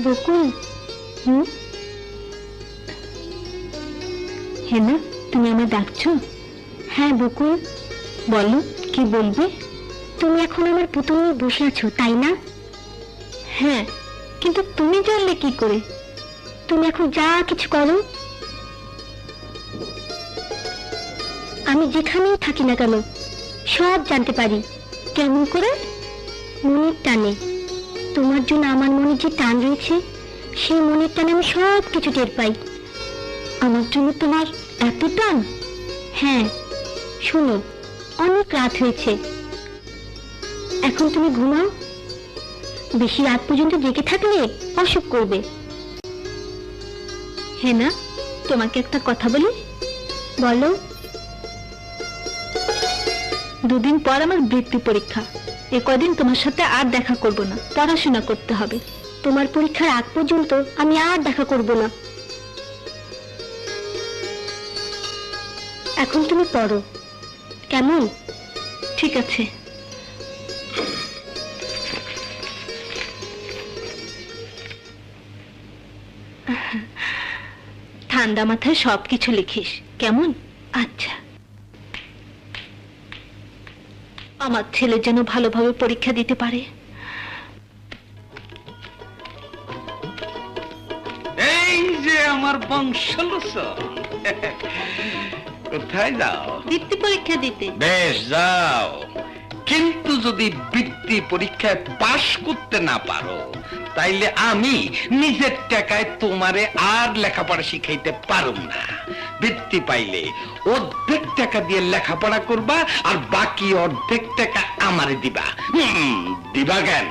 বকুল, হুম? হেনা, তুমি আমায় ডাকছো? হ্যাঁ বকুল, বলো, কি বলবে? তুমি এখন আমার পুতুল নিয়ে বসে আছো, তাই না? হ্যাঁ কিন্তু তুমি জানলে কি করে? তুমি এখন যা কিছু করো। আমি যেখানেই থাকি না কেন, সব জানতে পারি। কেমন করে? মনের টানে। তোমার জন্য আমার মনে যে টান রয়েছে, সেই মনের টানে আমি সব কিছু টের পাই। আমার জন্য তোমার এত টান? হ্যাঁ শোনো, অনেক রাত হয়েছে। এখন তুমি ঘুমাও। বেশি রাত পর্যন্ত জেগে থাকলে অসুখ করবে। হ্যাঁ না, তোমাকে একটা কথা বলি? বলো। দুদিন পর আমার বৃত্তি পরীক্ষা। এ কদিন তোমার সাথে আর দেখা করব না, পড়াশোনা করতে হবে। তোমার পরীক্ষার আগ পর্যন্ত আমি আর দেখা করব না। এখন তুমি পড়ো। কেমন? ঠিক আছে। ঠান্ডা মাথায় সবকিছু লিখিস। কেমন? আচ্ছা। আমার ছেলে যেন ভালোভাবে পরীক্ষা দিতে পারে। এই যে আমার বংশলোচন। কোথায় যাও? বৃত্তি পরীক্ষা দিতে। বেশ যাও। কিন্তু যদি বৃত্তি পরীক্ষায় পাশ করতে না পারো তাইলে আমি নিজের টাকায় তোমারে আর লেখাপড়া শিখাইতে পারুম না। বৃত্তি পাইলে অর্ধেক টাকা দিয়ে লেখাপড়া করবা আর বাকি অর্ধেক টাকা আমারে দিবা। দিবা কেন?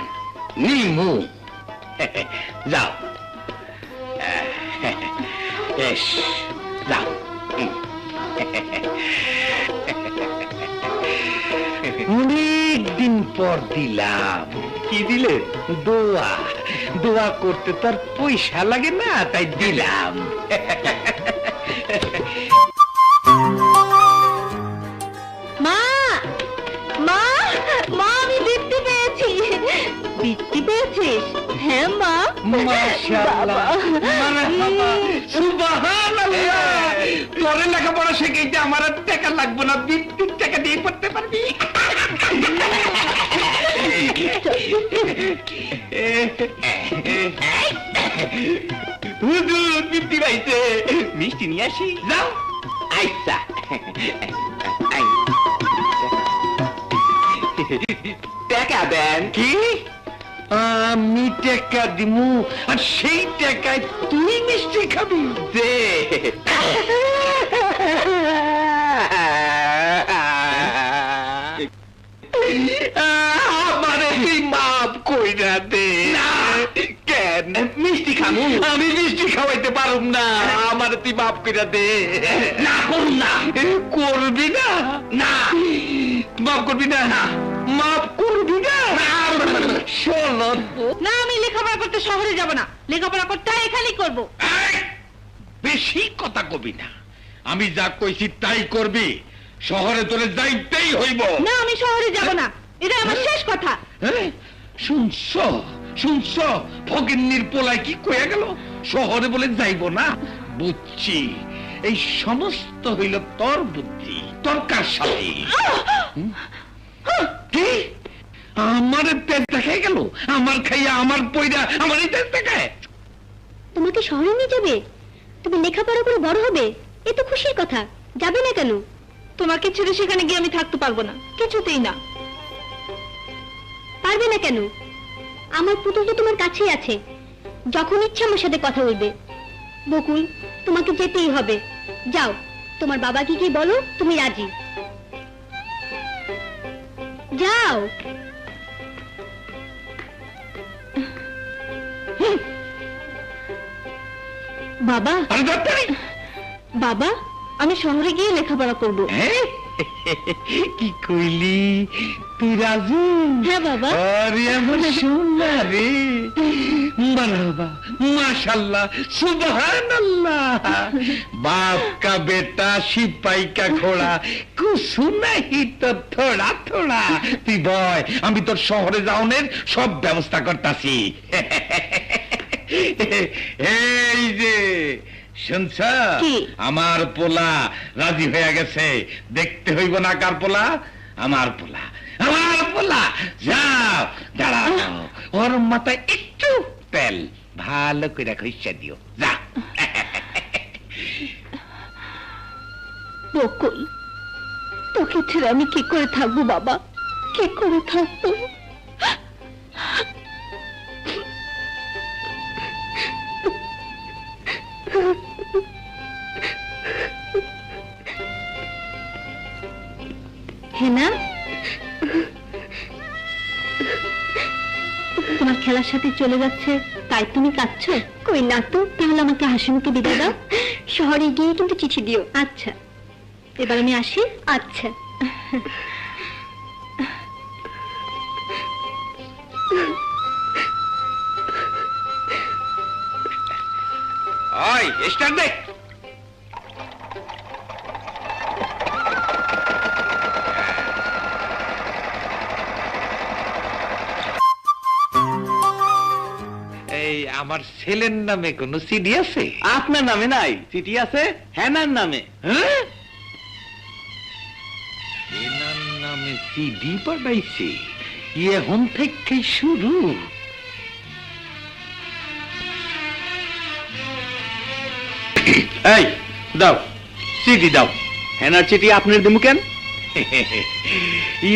নিমু। যাও। যাও। অনেক দিন পর দিলাম। কি দিলে? দোয়া। দোয়া করতে তার পয়সা লাগে না, তাই দিলাম। তোরে লেখাপড়া শিখাইতে আমার আর টাকা লাগবে না বৃত্তির টাকা দিয়ে পড়তে পারবি। হুজুর মিষ্টি নিয়ে আসি। যাও। আইসা। টাকা দেন। কি? আমি টাকা দিমু আর সেই টাকায় তুই মিষ্টি খাবি। দে। আমারে তুই মাফ কইরা দে। কেন? মিষ্টি খামু আমি মিষ্টি খাওয়াইতে পারুম না। আমারে তুই মাফ কইরা দে। না করুম না। করবি না? না। মাফ করবি না? না। না আমি লেখাপড়া করতে শহরে যাব না। লেখাপড়া করতে এখানেই করব। বেশি কথা কবি না। আমি যা কইছি তাই করবি। শহরে তোরে যাইতেই হইব। না আমি শহরে যাব না। এটা আমার শেষ কথা। শুনছ? শুনছ? ফকিন্নির পোলায় কি কয়ে গেল? শহরে বলে যাইব না? বুঝছি। এই সমস্ত হইল তোর বুদ্ধি। তোর কার সাথে? কি? আমার পেট দেখাই গেল। আমার খাইয়া, আমার পয়রা আমার তোমাকে শহরে নিয়ে যাবে? তুমি লেখাপড়া করে বড় হবে? এ তো খুশির কথা। যাবে না কেন? তোমাকে ছেড়ে সেখানে গিয়ে আমি থাকতে পারব না। কিছুতেই না। পারবে না কেন? আমার পুতুল তো তোমার কাছেই আছে। যখন ইচ্ছা আমার সাথে কথা বলবে। বকুল, তোমাকে যেতেই হবে। যাও, তোমার বাবাকে কি বলো, তুমি রাজি। যাও। বাবা? আরে ডাক্তারি বাবা আমি শহরে গিয়ে লেখাপড়া করব। কি কইলি? তুই রাজি? হ্যাঁ বাবা। আরে আমার সোনা রে মারহাবা মাশাআল্লাহ সুবহানাল্লাহ। বাপ কা বেটা সিপাই কা ঘোড়া কুসুনা হি তো থোড়া থোড়া। তুই বয় আমি তোর শহরে যাওনের সব ব্যবস্থা করতাছি। এই যে শুনছ? আমার পোলা রাজি হয়ে গেছে। দেখতে হইব না কার পোলা? আমার পোলা। আমার পোলা! যাও দাঁড়াও। ওর মাথায় একটু তেল। ভালো করে খুঁজছে দিও। যা। বকুল তোকে ছেড়ে আমি কি করে থাকব বাবা? কি করে থাকব? তোমার খেলার সাথে চলে যাচ্ছে তাই তুমি কাঁদছো? কই না তো তাহলে আমাকে হাসি মুখে বিদায় দাও। শহরে গিয়ে কিন্তু চিঠি দিও। আচ্ছা। এবার আমি আসি? আচ্ছা। ওই স্টার্ট আমার ছেলের নামে কোনো সিডি আছে? আপনার নামে নাই। চিঠি আছে হ্যানার নামে। হ্যাঁ? এনার নামে সিডি পাঠাইছে। এখন থেকে শুরু। এই দাও চিঠি দাও। হ্যানার চিঠি আপনার দিমু কেন?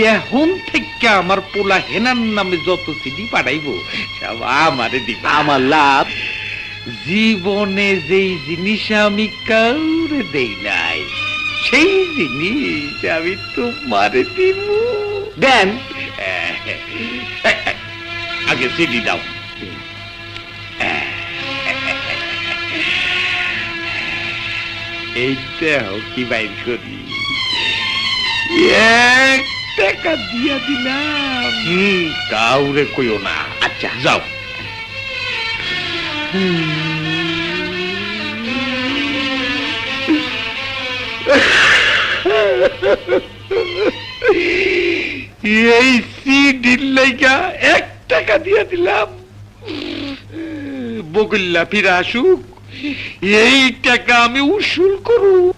এখন থেকে আমার পোলা হেনার নামে যত সিডি পাঠাইবো সব আমারে দিবা। আমার লাভ। জীবনে যেই জিনিস আমি কাউরে দেই নাই সেই জিনিস আমি তোমারে দিব দেন। আগে সিডি দাও। এইটা কি বাইর করি। এক টাকা দিয়া দিলাম। হুম কাউরে কইও না। আচ্ছা। যাও। এই সিডির লাইগা এক টাকা দিয়া দিলাম। বগুল্লা ফিরে আসুক। এই টাকা আমি উসুল করু